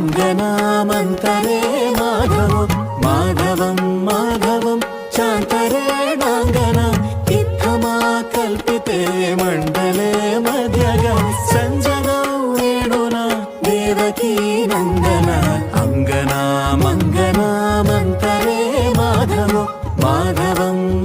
వందనామంతరే మాధవం మాధవం మాధవం. శాంతరే డాంగన ఇత్తమా కల్పితే మండలే మధ్యగ. సంజన వేణున దేవకీ నందన. అంగనా మంగనామంతరే మాధవం మాధవం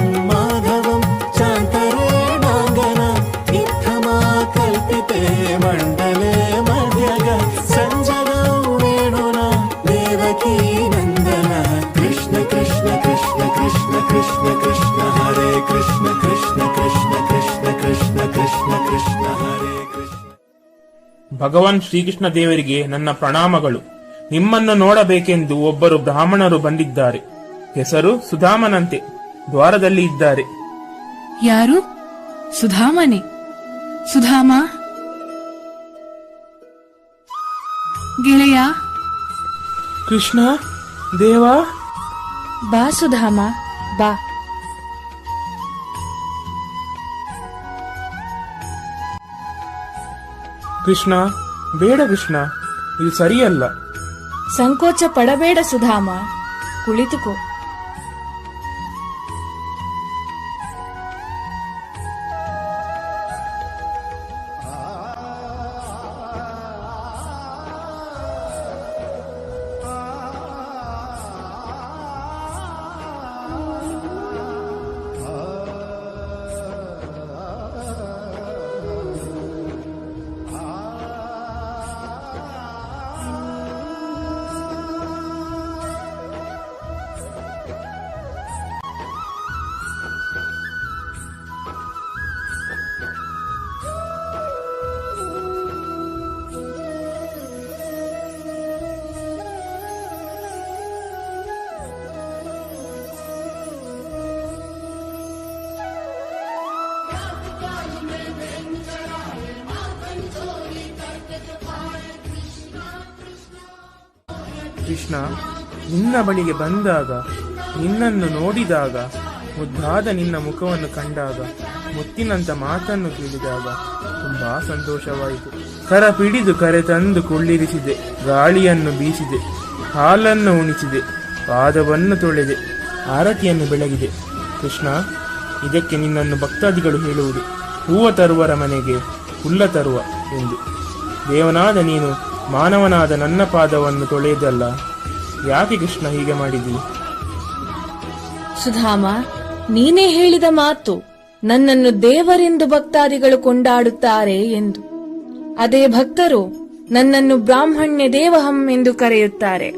माधवं माधवं चान्तरेणाङ्गना इत्थमा कल्पिते मण्डले मध्यग सञ्जगौ वेणुना देवकी नन्दनः कृष्ण कृष्ण कृष्ण कृष्ण कृष्ण कृष्ण हरे कृष्ण कृष्ण कृष्ण कृष्ण कृष्ण कृष्ण कृष्ण हरे कृष्ण ಭಗವಾನ್ ಶ್ರೀಕೃಷ್ಣ ದೇವರಿಗೆ ನನ್ನ ಪ್ರಣಾಮಗಳು ನಿಮ್ಮನ್ನು ನೋಡಬೇಕೆಂದು ಒಬ್ಬರು ಬ್ರಾಹ್ಮಣರು ಬಂದಿದ್ದಾರೆ ಹೆಸರು ಸುಧಾಮನಂತೆ ದ್ವಾರದಲ್ಲಿ ಇದ್ದಾರೆ. ಯಾರು? ಸುಧಾಮನೆ. ಸುಧಾಮ. ಗೆಳೆಯ. ಕೃಷ್ಣ ದೇವ. ಬಾ ಸುಧಾಮ ಬಾ. ಕೃಷ್ಣ ಬೇಡ ಕೃಷ್ಣ ಇದು ಸರಿಯಲ್ಲ. ಸಂಕೋಚ ಪಡಬೇಡ ಸುಧಾಮ. ಕುಳಿತುಕೋ. ಕೃಷ್ಣ ನಿನ್ನ ಬಳಿಗೆ ಬಂದಾಗ, ನಿನ್ನನ್ನು ನೋಡಿದಾಗ, ಮುದ್ದಾದ ನಿನ್ನ ಮುಖವನ್ನು ಕಂಡಾಗ, ಮುತ್ತಿನಂತ ಮಾತನ್ನು ಕೇಳಿದಾಗ ತುಂಬಾ ಸಂತೋಷವಾಯಿತು. ಕರ ಪಿಡಿದು ಕರೆ ತಂದು ಕುಳ್ಳಿರಿಸಿದೆ, ಗಾಳಿಯನ್ನು ಬೀಸಿದೆ, ಹಾಲನ್ನು ಉಣಿಸಿದೆ, ಪಾದವನ್ನು ತೊಳೆದೆ, ಆರತಿಯನ್ನು ಬೆಳಗಿದೆ. ಕೃಷ್ಣ, ಇದಕ್ಕೆ ನಿನ್ನನ್ನು ಭಕ್ತಾದಿಗಳು ಹೇಳುವುದು, ಹೂವ ತರುವರ ಮನೆಗೆ ಹುಲ್ಲ ತರುವ ಎಂದು. ದೇವನಾದ ನೀನು ಮಾನವನಾದ ನನ್ನ ಪಾದವನ್ನು ತೊಳೆಯದಲ್ಲ ಯಾಕೆ ಕೃಷ್ಣ ಹೀಗೆ ಮಾಡಿದಿ? ಸುಧಾಮ, ನೀನೇ ಹೇಳಿದ ಮಾತು ನನ್ನನ್ನು ದೇವರೆಂದು ಭಕ್ತಾದಿಗಳು ಕೊಂಡಾಡುತ್ತಾರೆ ಎಂದು. ಅದೇ ಭಕ್ತರು ನನ್ನನ್ನು ಬ್ರಾಹ್ಮಣ್ಯ ದೇವಹಂ ಎಂದು ಕರೆಯುತ್ತಾರೆ.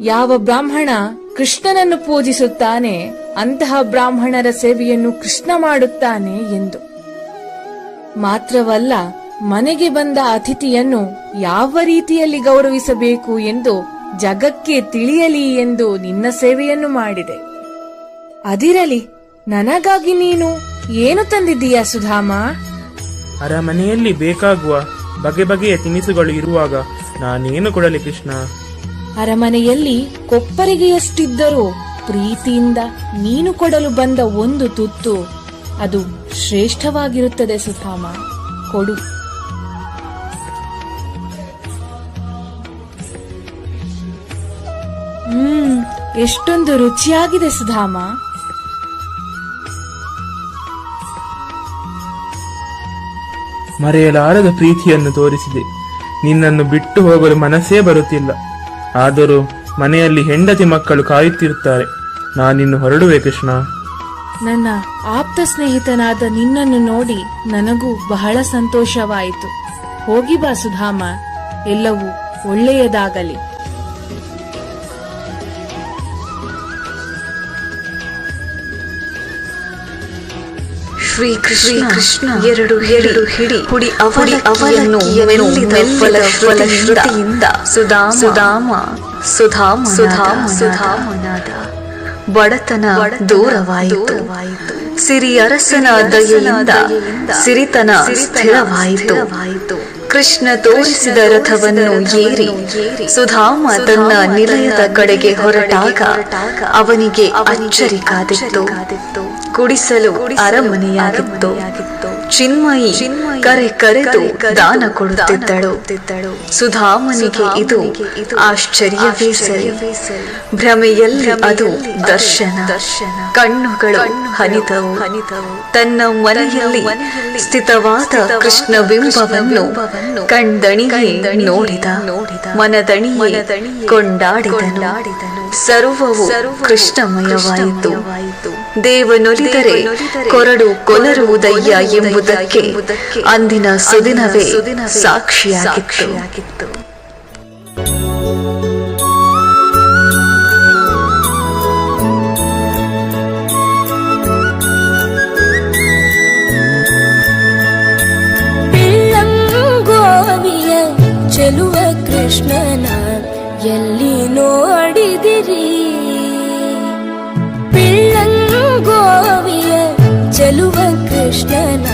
ಯಾವ ಬ್ರಾಹ್ಮಣ ಕೃಷ್ಣನನ್ನು ಪೂಜಿಸುತ್ತಾನೆ, ಅಂತಹ ಬ್ರಾಹ್ಮಣರ ಸೇವೆಯನ್ನು ಕೃಷ್ಣ ಮಾಡುತ್ತಾನೆ ಎಂದು. ಮಾತ್ರವಲ್ಲ ಮನೆಗೆ ಬಂದ ಅತಿಥಿಯನ್ನು ಯಾವ ರೀತಿಯಲ್ಲಿ ಗೌರವಿಸಬೇಕು ಎಂದು ಜಗಕ್ಕೆ ತಿಳಿಯಲಿ ಎಂದು ನಿನ್ನ ಸೇವೆಯನ್ನು ಮಾಡಿದೆ. ಅದಿರಲಿ ನನಗಾಗಿ ನೀನು ಏನು ತಂದಿದ್ದೀಯ ಸುಧಾಮ? ಅರಮನೆಯಲ್ಲಿ ಬೇಕಾಗುವ ಬಗೆ ಬಗೆಯ ತಿನಿಸುಗಳು ಇರುವಾಗ ನಾನೇನು ಕೊಡಲಿ ಕೃಷ್ಣ? ಅರಮನೆಯಲ್ಲಿ ಕೊಪ್ಪರಿಗೆಯಷ್ಟಿದ್ದರೂ ಪ್ರೀತಿಯಿಂದ ನೀನು ಕೊಡಲು ಬಂದ ಒಂದು ತುತ್ತು ಅದು ಶ್ರೇಷ್ಠವಾಗಿರುತ್ತದೆ ಸುಧಾಮ. ಕೊಡು. ಎಷ್ಟೊಂದು ರುಚಿಯಾಗಿದೆ ಸುಧಾಮ. ಮರೆಯಲಾರದ ಪ್ರೀತಿಯನ್ನು ತೋರಿಸಿದೆ. ನಿನ್ನನ್ನು ಬಿಟ್ಟು ಹೋಗಲು ಮನಸ್ಸೇ ಬರುತ್ತಿಲ್ಲ. ಆದರೂ ಮನೆಯಲ್ಲಿ ಹೆಂಡತಿ ಮಕ್ಕಳು ಕಾಯುತ್ತಿರುತ್ತಾರೆ. ನಾನಿನ್ನು ಹೊರಡುವೆ ಕೃಷ್ಣ. ನನ್ನ ಆಪ್ತ ಸ್ನೇಹಿತನಾದ ನಿನ್ನನ್ನು ನೋಡಿ ನನಗೂ ಬಹಳ ಸಂತೋಷವಾಯಿತು. ಹೋಗಿ ಬಾ ಸುಧಾಮ. ಎಲ್ಲವೂ ಒಳ್ಳೆಯದಾಗಲಿ. ಶ್ರೀ ಕೃಷ್ಣ ಕೃಷ್ಣ ಎರಡು ಎರಡು ಹಿಡಿ ಹುಡಿ ಅವಳಿ ಅವಲನ್ನು ಸುಧಾ ಶ್ರುತಿಯಿಂದ ಸುಧಾಮ ಸುಧಾಮ ಸುಧಾಮ ಸುಧಾಮ ಸುಧಾಮನಾದ ಬಡತನ ದೂರವಾಯಿತು. ಸಿರಿ ಅರಸನ ದಯೆಯಿಂದ ಸಿರಿತನ ಸ್ಥಿರವಾಯಿತು. ಕೃಷ್ಣ ತೋರಿಸಿದ ರಥವನ್ನು ಏರಿ ಸುಧಾಮ ತನ್ನ ನಿಲಯದ ಕಡೆಗೆ ಹೊರಟಾಗ ಅವನಿಗೆ ಅಚ್ಚರಿ ಕಾದಿತ್ತು. ಕುಡಿಸಲು ಅರಮನೆಯಾಗಿತ್ತು. ಚಿನ್ಮಯಿ ಕರೆ ಕರೆದು ದಾನ ಕೊಡುತ್ತಿದ್ದಳು. ಸುಧಾಮನಿಗೆ ಇದು ಆಶ್ಚರ್ಯವೇ ಸರಿ. ಭ್ರಮೆಯಲ್ಲಿ ಅದು ದರ್ಶನ. ಕಣ್ಣುಗಳು ಹನಿತವು ತನ್ನ ಮನೆಯಲ್ಲಿ ಸ್ಥಿತವಾದ ಕೃಷ್ಣ ಬಿಂಬವನ್ನು ಕಣ್ದಣಿಗೆ ನೋಡಿದ. ಮನದಣಿ ಕೊಂಡಾಡಿದನು. ಸರ್ವವು ಕೃಷ್ಣಮಯವಾಯಿತು. ದೇವನೊಲಿದರೆ ಕೊರಡು ಕೊಲರುವುದಯ್ಯ ಎಂಬುದಕ್ಕೆ ಅಂದಿನ ಸುದಿನವೇ ಸಾಕ್ಷಿಯಾಗಿತ್ತು. ಚೆಲುವ ಕೃಷ್ಣನ ಎಲ್ಲಿ ನೋಡಿದಿರಿ? ಪಿಳ್ಳಂಗೋವಿಯ ಚೆಲುವ ಕೃಷ್ಣನ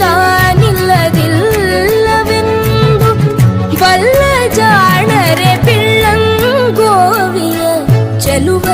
താനില്ലതില്ലവെന്തു വല്ല ജാണരെ പിള്ളങ്കോവിയ ചെലുവ